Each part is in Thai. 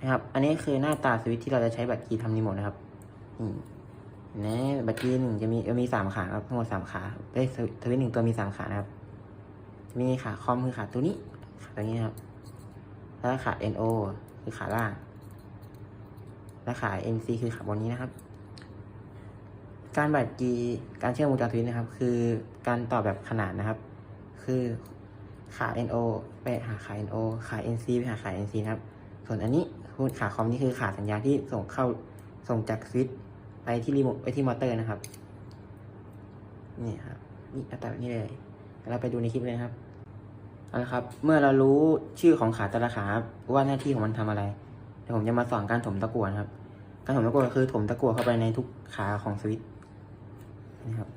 นะครับ อันนี้คือหน้าตาสวิตช์ที่เราจะใช้บัตรคีย์ทำรีโมทนะครับนี่นไหมบัตรคีย์หนึ่งจะมีจะมีสามขาครับทั้งหมดสามขาได้สวิตช์หนึ่งตัวมีสามขานะครับ มีขาคอมคือขาตัวนี้ขาตัวนี้นะครับ แล้วขา NO คือขาล่าง และขา NC คือขาบนนี้นะครับ การบัตรกีการเชื่อมวงจรสวิตนะครับ คือการต่อแบบขนานนะครับ คือขา NO ไปหาขา NO ขา NC ไปหาขา NC นะครับ ส่วนอันนี้ คือขาคอมนี่คือขาสัญญาณที่ส่งเข้าส่งจากสวิตไปที่รีโมทไปที่มอเตอร์นะครับ นี่ครับนี่อัตราแบบนี้เลยเราไปดูในคลิปเลยครับเอาละครับ เมื่อเรารู้ชื่อของขาแต่ละขาว่าหน้าที่ของมันทำอะไรเดี๋ยวผมจะมาสอนการถมตะกั่วนะครับ การถมตะกั่วคือถมตะกั่วเข้าไปในทุกขาของสวิตนะครับ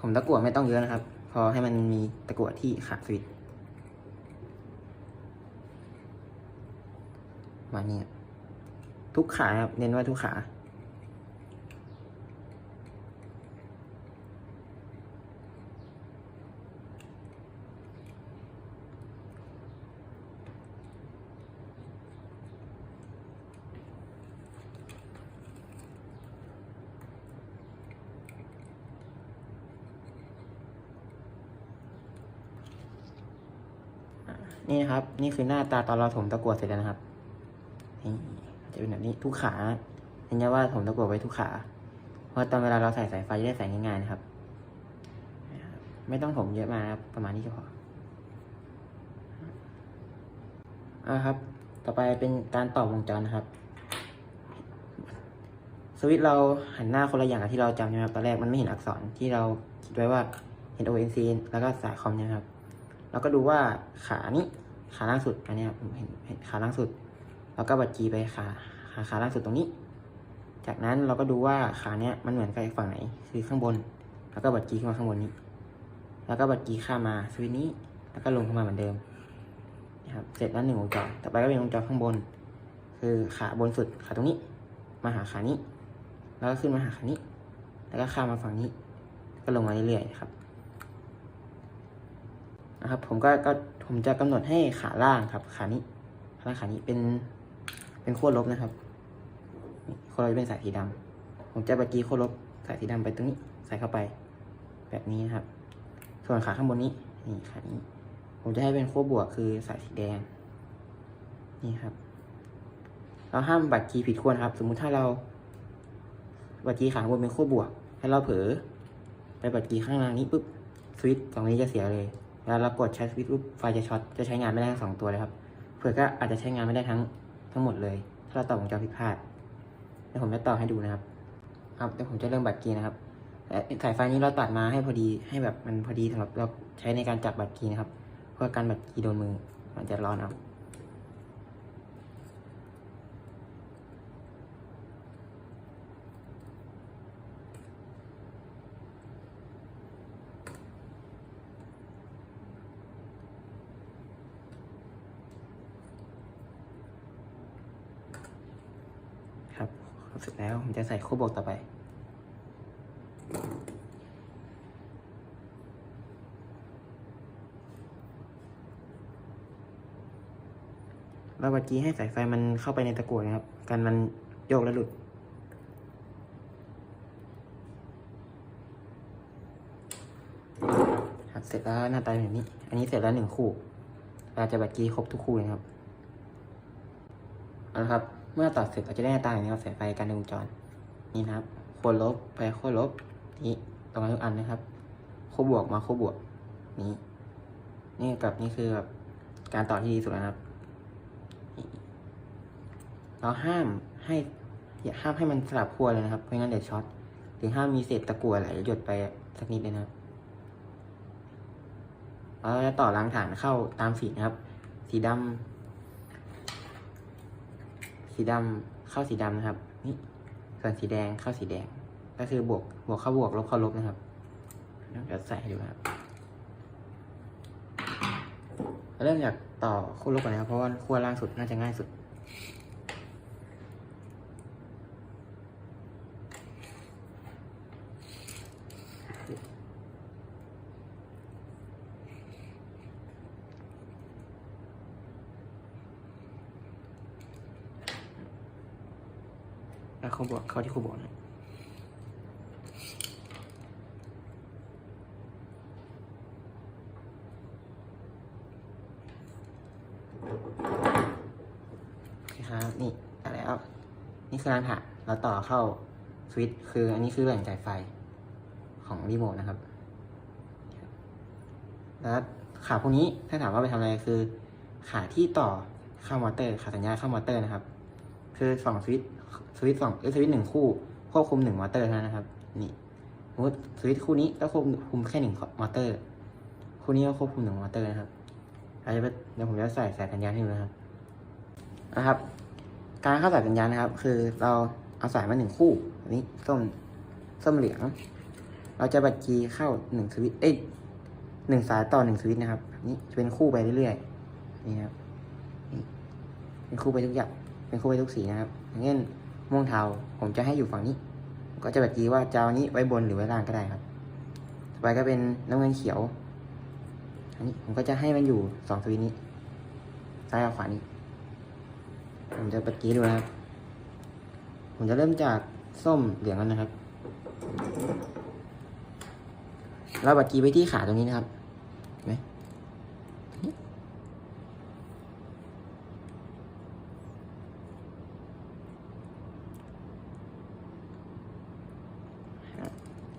ถมตะกั่วไม่ต้องเยอะนะครับ พอให้มันมีตะกั่วที่ขาสวิตช์มาเนี่ยทุกขาครับเน้นว่าทุกขา นี่นะครับ นี่คือหน้าตาตอนเราถมตะกั่วเสร็จแล้วนะครับนี่จะเป็นแบบนี้ทุกขาเห็นไหมว่าถมตะกั่วไว้ทุกขา เพราะตอนเวลาเราใส่สายไฟจะได้ใส่ง่ายๆนะครับ ไม่ต้องถมเยอะมากครับ ประมาณนี้ก็พออ่าครับ ต่อไปเป็นการต่อวงจรนะครับ สวิตช์เราหันหน้าคนละอย่างกับที่เราจำใช่ไหมครับตอนแรกมันไม่เห็นอักษรที่เราคิดไว้ว่าเห็น ONC แล้วก็สายคอมนี่ยครับ เราก็ดูว่าขานี้ขาล่างสุดอันนี้ผมเห็นเห็นขาล่างสุด แล้วก็บัดจีไปขาขาขาล่างสุดตรงนี้ จากนั้นเราก็ดูว่าขาเนี้ยมันเหมือนกับฝั่งไหนคือข้างบน แล้วก็บัดจีขึ้นมาข้างบนนี้ แล้วก็บัดจีข้ามาสวิตนี้ แล้วก็ลงเข้ามาเหมือนเดิมนะครับเสร็จแล้วหนึ่งวงจรต่อไปก็เป็นวงจรข้างบน คือขาบนสุดขาตรงนี้ มาหาขานี้ แล้วก็ขึ้นมาหาขานี้ แล้วก็ข้ามมาฝั่งนี้ ก็ลงมาเรื่อยๆครับ นะครับ ผมก็ก็ผมจะกำหนดให้ขาล่างครับ ขานี้ขาล่างขานี้เป็นเป็นขั้วลบนะครับขั้วลบจะเป็นสายสีดำผมจะบัดกี้ขั้วลบสายสีดำไปตรงนี้ใส่เข้าไป แบบนี้นะครับ ส่วนขาข้างบนนี้นี่ขานี้ ผมจะให้เป็นขั้วบวกคือสายสีแดง นี่ครับ เราห้ามบัดกี้ผิดขั้วนครับ สมมุติถ้าเราบัดกี้ขาข้างบนเป็นขั้วบวก ให้เราเผลอไปบัดกี้ข้างล่างนี้ปุ๊บสวิตช์ตรงนี้จะเสียเลย แล้วเรากดใช้สวิตช์ปุ๊บไฟจะช็อตจะใช้งานไม่ได้ทั้งสองตัวเลยครับเผื่อก็อาจจะใช้งานไม่ได้ทั้งทั้งหมดเลย ถ้าเราต่อวงจรผิดพลาดเดี๋ยวผมจะต่อให้ดูนะครับ ครับเดี๋ยวผมจะเริ่มบัตรกีนะครับและสายไฟนี้เราตัดมาให้พอดีให้แบบมันพอดีสำหรับเราใช้ในการจับบัตรกีนะครับ เพื่อการบัตรกีโดนมือมันจะร้อนเอา ครับเสร็จแล้วผมจะใส่คู่บวกต่อไป เราบัดกี้ให้สายไฟมันเข้าไปในตะกั่วนะครับกันมันโยกและหลุดครับเสร็จแล้วหน้าตาแบบนี้ อันนี้เสร็จแล้วหนึ่งคู่ เราจะบัดกี้ครบทุกคู่นะครับเอาละครับ เมื่อตัดเสร็จเราจะได้หน้าตาอย่างนี้ครับสายไฟการในวงจร นี่นะครับโคนลบไปโคนลบนี่ตรงนั้ทุกอันนะครับโควบวกมาโควบวก นี้ นี่กับนี่คือแบบการต่อที่ดีสุดนะครับ เราห้ามให้อย่าห้ามให้มันสลับขั้วเลยนะครับเพราะงั้นเดี๋ยวช็อตหรือห้ามมีเศษตะกั่วไหลหยดไปสักนิดเลยนะครับเราจะต่อรางฐานเข้าตามสีนะครับ สีดำ สีดำเข้าสีดำนะครับ นี่ส่วนสีแดงเข้าสีแดง ก็คือบวกบวกเข้าบวกลบเข้าลบนะครับเดี๋ยวใส่ให้ดูครับเริ่มจากต่อคู่ลบก่อนนะครับเพราะว่าขั้วล่างสุดน่าจะง่ายสุด แล้วเขาบอกเขาที่ครูบอกนะโอเคครับนี่ได้แล้ว นี่คือรางผ่าเราต่อเข้าสวิตช์คืออันนี้คือแหล่งจ่ายไฟของรีโมทนะครับ แล้วขาพวกนี้ถ้าถามว่าไปทำอะไรคือ ขาที่ต่อเข้ามอเตอร์ ขาสัญญาณเข้ามอเตอร์นะครับ คือสองสวิตสวิตสองสวิตหนึ่งคู่ควบคุมหนึ่งมอเตอร์เท่านั้นนะครับ นี่สมมติสวิตคู่นี้ก็ควบคุมแค่หนึ่งมอเตอร์ คู่นี้ก็ควบคุมหนึ่งมอเตอร์นะครับเราจะเดี๋ยวผมจะใส่สายสัญญาณให้ดูนะครับนะครับ การเข้าสายสัญญาณนะครับ คือเราเอาสายมาหนึ่งคู่อันนี้ส้มส้มเหลืองเราจะบัดจีเข้าหนึ่งสวิตเอ้ยหนึ่งสายต่อหนึ่งสวิตนะครับ นี้จะเป็นคู่ไปเรื่อยๆนี่ครับนี่เป็นคู่ไปทุกอย่าง เป็นคู่ไปทุกสีนะครับอย่างเช่นม่วงเทาผมจะให้อยู่ฝั่งนี้ ก็จะบัดจีว่าจะเอานี้ไว้บนหรือไว้ล่างก็ได้ครับต่อไปก็เป็นน้ำเงินเขียว อันนี้ผมก็จะให้มันอยู่สองสวิตนี้ ซ้ายกับขวานี้ ผมจะบัดจีดูนะครับ ผมจะเริ่มจากส้มเหลืองกันนะครับเราบัดจีไปที่ขาตรงนี้นะครับ เห็นไหมนี่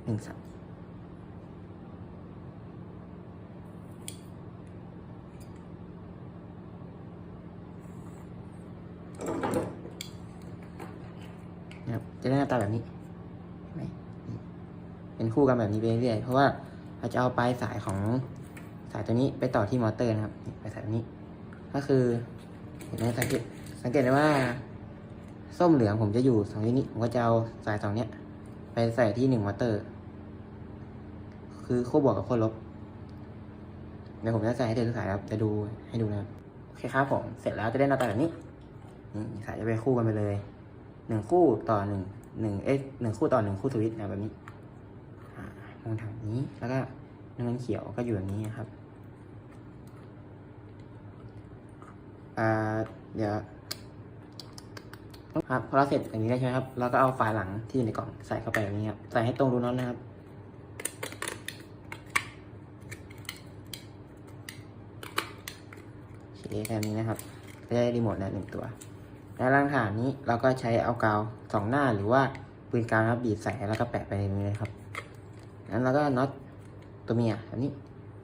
หนึ่งสามนะครับจะได้หน้าตาแบบนี้เป็นคู่กันแบบนี้ไปเรื่อยๆเพราะว่าเราจะเอาปลายสายของสายตัวนี้ไปต่อที่มอเตอร์นะครับปลายสายตัวนี้ ก็คือเห็นไหมสังเกตสังเกตได้ว่าส้มเหลืองผมจะอยู่สองที่นี้ผมก็จะเอาสายสองเนี้ย ไปใส่ที่หนึ่งมอเตอร์ คือคู่บวกกับคู่ลบเดี๋ยวผมจะใส่ให้เด็กทุกสายครับ จะดูให้ดูนะครับโอเคครับผมเสร็จแล้วจะได้หน้าตาแบบนี้นี่สายจะไปคู่กันไปเลยหนึ่งคู่ต่อหนึ่งหนึ่งเอ๊ะหนึ่งคู่ต่อหนึ่งคู่สวิตนะแบบนี้มองทางนี้แล้วก็น้ำเงินเขียวก็อยู่แบบนี้นะครับเดี๋ยวครับพอเราเสร็จอย่างนี้แล้ใช่ไหมครับ เราก็เอาไฟล์หลังที่อยู่ในกล่องใส่เข้าไปแบบนี้ครับ ใส่ให้ตรงรูน็อตนะครับ อเคแบบนี้นะครับก็ได้รีโมทแล้วหนึ่งตัว และรางฐานนี้เราก็ใช้เอากาวสองหน้าหรือว่าปืนกาวนะครับบีบใส่แล้วก็แปะไปในนี้เลยครับนั้นเราก็น็อตตัวเมียอันนี้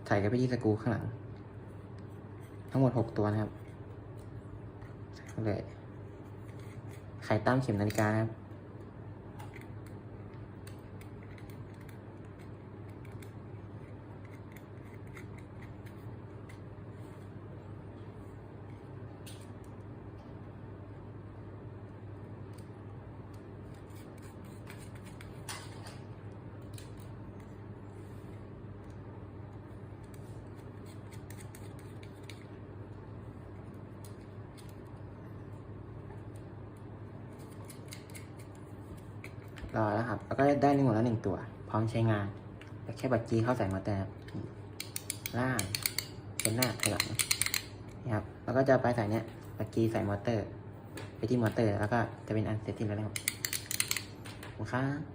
ใส่กันไปที่สกูข้างหลัง ทั้งหมดหกตัวนะครับเข้าเลยไขตามเข็มนาฬิกานะครับ รอแล้วครับ แล้วก็ได้รีโมทแล้วหนึ่งตัว พร้อมใช้งาน แล้วแค่บัตรจีเข้าใส่มอเตอร์ล่างเป็นหน้าขยหลังนะครับ แล้วก็จะไปใส่เนี้ยบัตรจีใส่มอเตอร์ ไปที่มอเตอร์ แล้วก็จะเป็นอันเสร็จที่แล้วนะครับขอบคุณครับ